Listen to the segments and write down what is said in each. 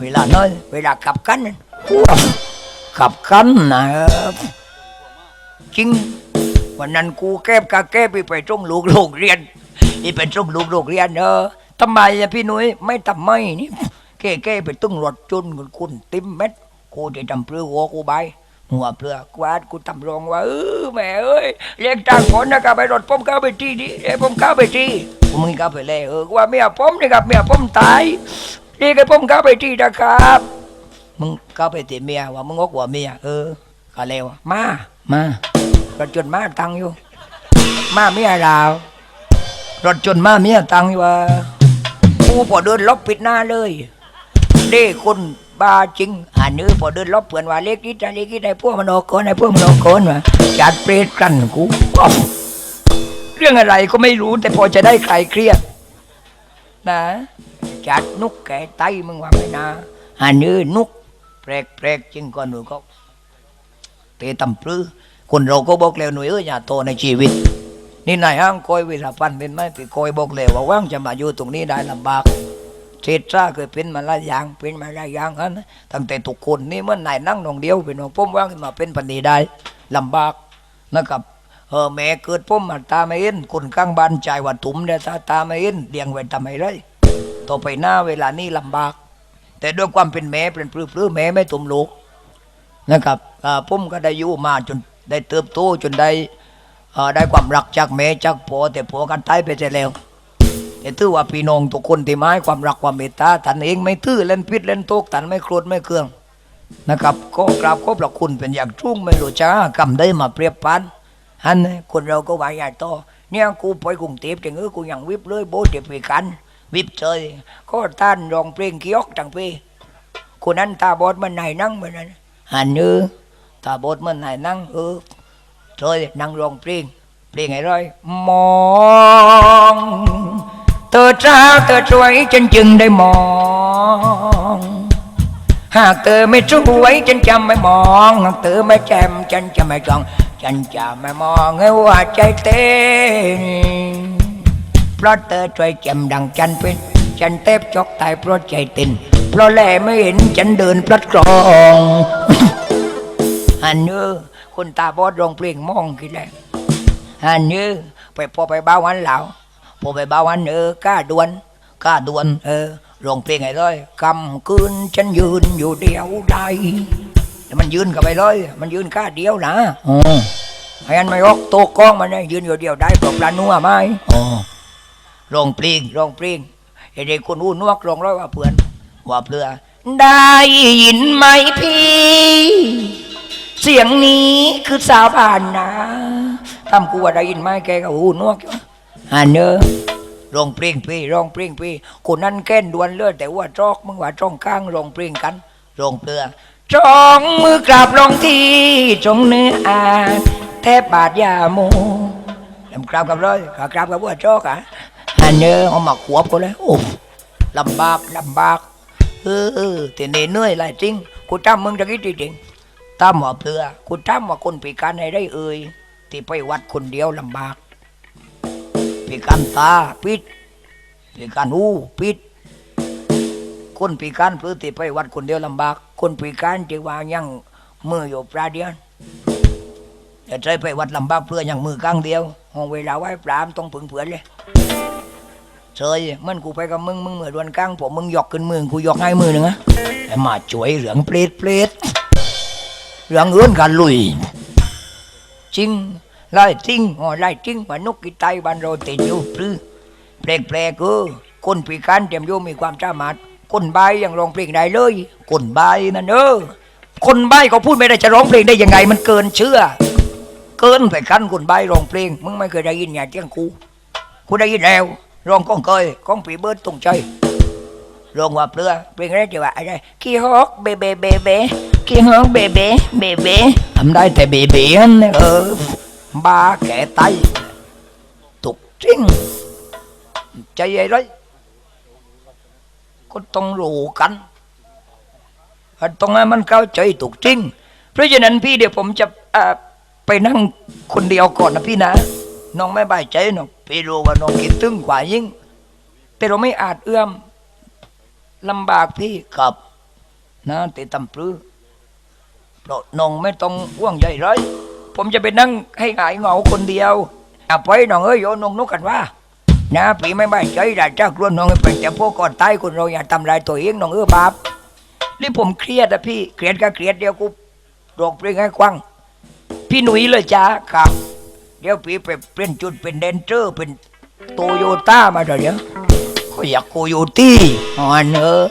เวลาน้อยเวลาขับกันนั่นขับกันนะครับจริง วันนั้นกูแก้บกาแก้ไปไปตรงลูกโรงเรียนนี่เป็นตรงลูกโรงเรียนเออทำไมอะพี่หนุ่ยไม่ทำไมนี่แก้แก้ไปตึ้งรถจนคุณคุณติมเม็ดกูจะทำเปลือหัวกูไปหัวเปลือกวาดกูทำรองว่าเออแม่เอ้ยเรียกจ้างคนนะครับไปรถผมเข้าไปที่นี่เอ้ผมเข้าไปที่มึงเข้าไปเลยเออว่าเมียผมนี่ครับเมียผมตาย เรียกให้ผมเข้าไปที่นะครับ มึงเข้าไปตีเมียว่ามึงงกว่าเมียเออก็เลวมามารถจนมาตังอยู่ มาเมียดาวรถจนมาเมียตังอยู่ว่ากูพอเดินลบปิดหน้าเลยเด้คนบ้าจริงอ่านเนื้อพอเดินลบเปื่อนว่าเล็กนิดนะเล็กนิดในพวกมันออกก่อนในพวกมันออกก่อนว่าจัดเปรตกันกูอ้าวเรื่องอะไรก็ไม่รู้แต่พอจะได้คลายเครียดนะ จัดนุกแก่ไตมึงว่าไม่นาอันนี้นุกแปลกแปลกๆจริงก่อนหนูก็เตะตำปลื้อคนเราก็บอกแล้วหนุ่ยเอออย่าโตในชีวิต นี่นายห้างคอยเวลาพันเป็นไหมไปคอยบอกแล้วว่าว่างจะมาอยู่ตรงนี้ได้ลำบากเศษซ่าเคยเป็นมาหลายอย่างเป็นมาหลายอย่างอันนะตั้งแต่ทุกคนนี่เมื่อนายนั่งนองเดียวเป็นของผมว่างขึ้นมาเป็นปันนีได้ลำบากนะครับเออแม่เกิดผมมาตาไม่เห็นคนข้างบ้านใจว่าตุ้มเนี่ยตาตาไม่เห็นเลี้ยงไว้ทำไมไร ต่อไปหน้าเวลานี้ลำบาก แต่ด้วยความเป็นแม่เป็นปลื้อปลื้อแม่ไม่ตุ่มลูกนะครับอ่าผมก็ได้อยู่มาจนได้เติบโตจนได้ได้ความรักจากแม่จากพ่อแต่พ่อกันตายไปเสียแล้วแต่ถือว่าพี่น้องทุกคนที่ไม้ความรักความเมตตาท่านเองไม่ตื้อเล่นพิษเล่นโตกท่านไม่โกรธไม่เคืองนะครับก็กราบขอบพระคุณเป็นอย่างทุ่งไม่รู้จ้ากำได้มาเปรียบปันอันคนเราก็ว่าใหญ่โตเนี่ยกูไปกรุงเทพจังเออกูยังวิบเลยโบเจ็บไปกัน วิบเจยก็ท่านรองเพลงกิอกจังพี่คนนั้นตาบอดมันไหนนั่งมันนั้นหันเออตาบอดมันไหนนั่งเออเจยนั่งรองเพลงเพลงไอ้ร้อยมองเธอเจ้าเธอสวยฉันจึงได้มอง หากเธอไม่สวยฉันจะไม่มองหากเธอไม่แจ่มฉันจะไม่จ้องฉันจะไม่มองให้ว่าใจเต้น เพราะเธอช่วยแจ่มดังจันเป็น ฉันเทบจอกตายเพราะใจเตินเพราะแลไม่เห็นฉันเดินพลัดกรองอันเนื้อคนตาบอดร้องเพลงมองกี่แล้วอันเนื้อไปพอไปบ้าวันเหล่าพอไปบ้าวันเออกล้าดวนกล้าดวน เออร้องเพลงไงเลยคำคืนฉันยืนอยู่เดียวได้แล้วมันยืนกับไปเลย มันยืนข้าเดียวนะอ๋อให้อันไม่ออกโตะกล้องมันเนี่ยยืนอยู่เดียวได้ปลอกปลานัวไหมอ๋อ รองเพลงรองเพลงไอ้เด็กคนอู้นวกรองร้อยว่าเพื่อนว่าเพื่อ ได้ยินไหมพี่ เสียงนี้คือสาวบ้านนะทำกูว่าได้ยินไหมแกก็อู้นวกอันเนอะร้องเพลงพี่ร้องเพลงพี่คนนั้นแก้นดวนเลือดแต่ว่าจอกมึงว่าจ้องข้างร้องเพลงกันร้องเพื่อจ้องมือกราบลงที่จงเนื้ออาแทบบาดยาโมลำกราบกับเลยกราบกับว่าจอกอะ ฮันเนอเอามาขวบก็เลยโอ้ลำบากลำบากเออเออแต่เหนื่อยหลายจริงกูจำมึงจะคิดจริงตามว่าเพื่อกูจำว่าคนพิการให้ได้เอ่ยที่ไปวัดคนเดียวลำบากพิการตาปิดพิการหูปิด คนพิการเพื่อที่ไปวัดคนเดียวลำบาก คนพิการที่ว่ายังมืออยู่ปลาเดียวอย่าใจไปวัดลำบากเพื่ออย่างมือข้างเดียวห้องเวลาไว้ปรามต้องผึ่งเผื่อนเลย เฉยมันกูไปกับมึงมึงเหมือนวันกลางผมมึงหยอกขึ้นมือกูหยอกให้มือหนึ่งอะไอ้มาช่วยเหลืองเปรตเปรตเหลืองเอื้อนกันลุยจริงไล่จริงอ๋อไล่จริงว่านกกีไตบ้านเราติดอยู่ปลื้อแปลกแปลกเออคนพิการเต็มยู่มีความสามารถคนใบยังร้องเพลงได้เลยคนใบนั่นเออคนใบเขาพูดไม่ได้จะร้องเพลงได้ยังไง มันเกินเชื่อ เกินไปกันคนใบร้องเพลง มึงไม่เคยได้ยินอย่างเจ้งกูกูได้ยินแล้ว ร้องก้องเคยก้องปีเบิร์ดตรงใจร้องว่าเปลือเพลงแรจะว่าอะไรขี้ฮอกเบเบเบเบขี้ฮอกเบเบเบเบทำได้แต่เบเบอันเนี่ยเออบ้าแก่ไตตุกจริงใจใหญ่เลยก็ต้องรู้กันต้องให้มันเข้าใจถูกจริง เพราะฉะนั้นพี่เดี๋ยวผมจะไปนั่งคนเดียวก่อนนะพี่นะ น้องไม่บายใจน้อง พี่รู้ว่าน้องคิดตึงกว่ายิ่งแต่เราไม่อาจเอื้อมลำบากพี่ครับนะติตำปรือเพราะน้องไม่ต้องห่วงใหญ่เลยผมจะไปนั่งให้หายเหงาคนเดียวอะไปน้องเอ้ยโยนนงนุกกันว่านะพี่ไม่ไม่ใจด่าจ้ากลัวน้องให้เป็นแต่พวกก่อนตายคนเราอย่าทำลายตัวเองน้องเออบาปนี่ผมเครียดอะพี่เครียดก็เครียดเดียวกูโรคเปรี้ยงให้ควังพี่หนุ่ยเลยจ้าครับ เดี๋ยวพี่ไปเปลี่ยนจุดเป็นเดนเจอร์เป็นโตโยต้ามาเดี๋ยวเขาอยากโคโยตี้อ๋อเนอะ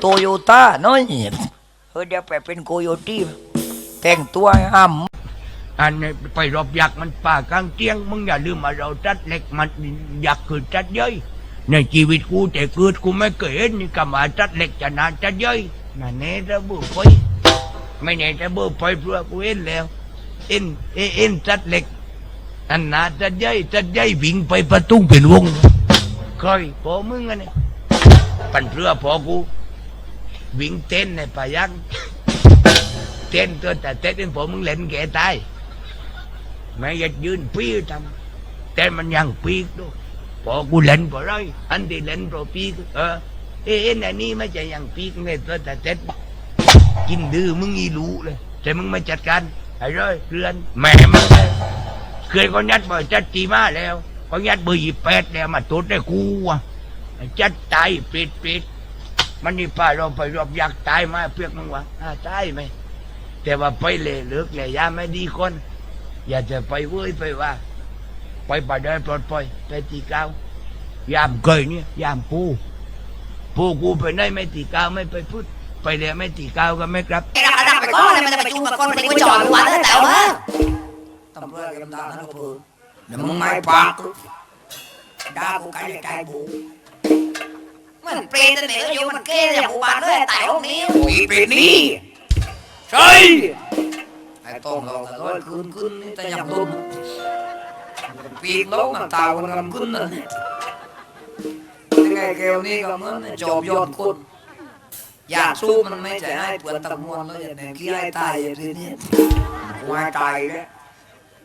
โตโยต้าน้อยเออเดี๋ยวไปเป็นโคโยตี้แต่งตัวให้ำอันนี้ไปรอบยักษ์มันป่ากลางเตียงมึงอย่าลืมมาเราจัดเล็กมันอยักษ์คือจัดเย้ยในชีวิตกูแต่เกิดกูไม่เคยเห็นนี่ก็มาจัดเล็กจะนานจัดเย้ยนั่นแน่จะบูไปไม่แน่จะบูไปเพราะกูเห็นแล้ว เอ็นเอ็นเอ็นจัดเล็ก อันนาจัดเย้ยจัดเย้ยวิ่งไปประตูเป็นวงเคยพอมึงอันนี้ปั่นเพื่อพอกูวิ่งเต้นในป่ายักษ์เต้นตัวแต่เต้นเป็นผมมึงเล่นแกตายแม่อยากยืนปีทำแต่มันยังปีกด้วยพอกูเล่นพอไรอันที่เล่นพอปีกเออเอ็นอันนี้ไม่ใช่ยังปีกเนี่ยตัวแต่เต็ดกินดื้อมึงอีรู้เลย แต่มึงไม่จัดการ ไอ้ร้อยเรือนแม่มึงเลยเคยก็ยัดบ่อยจัดจีมาแล้วก็ยัดเบอร์ยี่แปดแล้วมาตัวได้กูอะจัดตายปิดปิดมันนี่ป้าเราไปรอบอยากตายมาเพียกมึงวะอ่าตายไหมแต่ว่าไปเลยเลิกเลยยาไม่ดีคน อย่าจะไปเว้ยไปว่า ไปป่าเดินปลอดปล่อยไปตีเก้ายามเกยเนี่ยยามปูปูกูไปไหนไม่ตีเก้าไม่ไปพูด ไปเลยไม่ตีเก้าก็ไม่กลับไอ้ดักดักไปก้อนเลยมันจะไปจูงกับก้อนมันจะไปจ่อหัวเลยแต่ว่าตำรวจกำลังนั่นก็เพิ่เดี๋ยวมึงไม่ปากด่ากูใครจะใจกูมันเปรตเนี่ยอยู่มันเกย์อย่างกูบานเลยแต่ห้องนี้โอ้ยเป็นนี่ใช่ไอ้ต้มเราแต่ร้อยคืนคืนนี่แต่ยังตุ้มปีกล้มมันตาวันกำขึ้นน่ะยังไงแกวนี่ก็เหมือนจอบยอดคน อยากสู้มันไม่ใช่ให้ปลือนตะมวนแล้วอย่างนี้ที่ให้ตายอย่างนี้กูให้ตายแล้ว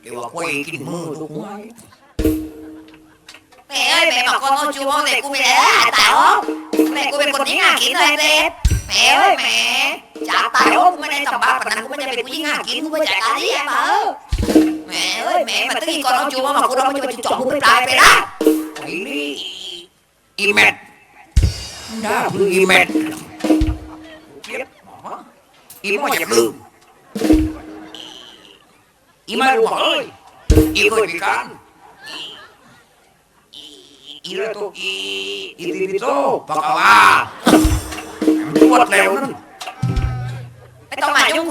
เดี๋ยวว่ากูอีกินมือทุกวันแม่เอ้ยแม่บอกก้อนเอาจูงแต่กูไม่ได้แต่ห้อแม่กูเป็นคนยิ่งหากินเลยเด็ดแม่เอ้ยแม่จากต่ห้องกูไม่ได้ทำบ้าปนั้นกูไม่ได้เป็นผู้ยิ่งหากินกูไม่จ่ายการนี้มาแม่เอ้ยแม่มาตึ้งก้อนเอาจูงมากูเราไม่จะไปจ่อกูไปตายไปละไอ้นี่อีเม็ดด่าคืออีเม็ด อีหมออย่าลืมอีมาดูเอ้ยอีเคยพิการอีอีเรโตอีอีติปิโตปากกาวาปวดแล้วนั่นไม่ต้องมายุ่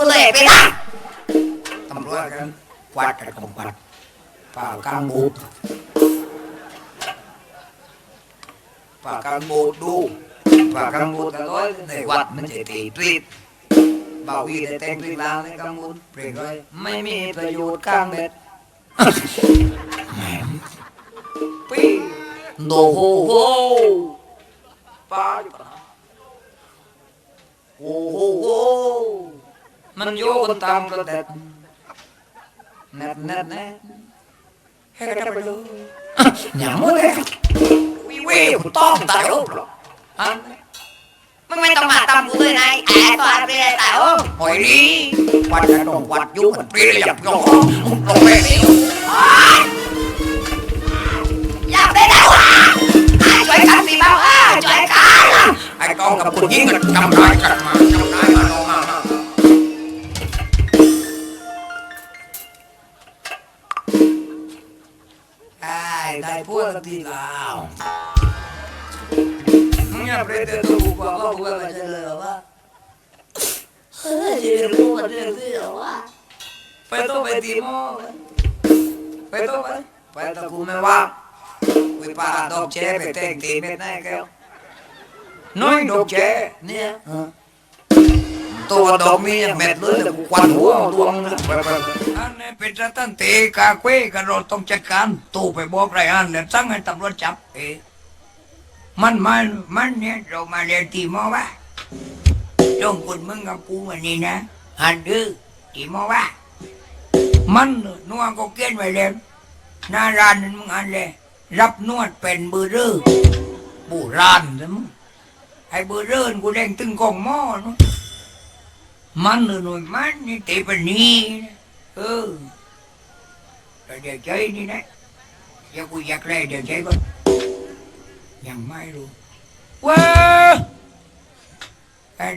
บ่ากลางบูดดูป่ากลางบูดแต่ร้อยในวัดมันจะตีตรีดบ่าววีได้แต่งตรีดลางในกลางบูดเปลี่ยนเลยไม่มีประโยชน์กลางเม็ดแหมปีโดโฮโฮป้าอยู่ปะโอ้โหโหมันโยกันตามกระเด็ดแนบแนบแนบให้กระเดับไปเลยอย่ามัวเลยวิเวกูต้องตายแล้วหรออันนี้ มึงไม่ต้องมาตามกูเลยนายแอบตัวไปเลยแต่ห้องหอยนี้วัดกระดงวัดยุ่งมันเปรี้ยหยับยองลงไปนี่อยากได้แล้วอะช่วยกันสิบ้างอะช่วยกันไอ้กองกับคุณยิงกันทำร้ายกันมาทำร้ายมาลงมาได้ได้พวกทีแล้วมึงอย่าเปรตตัวกูว่ากูว่าจะเลยว่าเฮ้ยจะรู้มันเรื่องที่หรอวะไปต้องไปตีหม้อไปต้องไปไปตะกูไม่ว่าไปปาดอกแชไปแต่งตีเม็ดไหนแก้วน้อยดอกแชเนี่ยตัวดอกมีอย่างเม็ดเลยแต่กูควั นหัวดวงนะอันนี้เป็นสถานตีกาเควกันเราต้องจัดการตู้ไปบอกไรอันแล้วสั่งให้ตำรวจจับเอ มันมันมันเนี่ยเรามาเรียนตีมอวะจงคุณมึงกับกูวันนี้นะหันดื้อตีมอวะมันนวดก็เกี้ยนไว้เลยหน้าร้านนั้นมึงอันเลยรับนวดเป็นบือรือบูรานใช่มั้งไอ้เบอร์เรินกูแดงตึงกองหม้อนะมันหน่อยมันนี่ตะไปนี่นะเออแต่เดี๋ยวใจนี่นะเดี๋ยวกูอยากได้เดี๋ยวใจก่อน ยังไม่รู้ว้าไอ้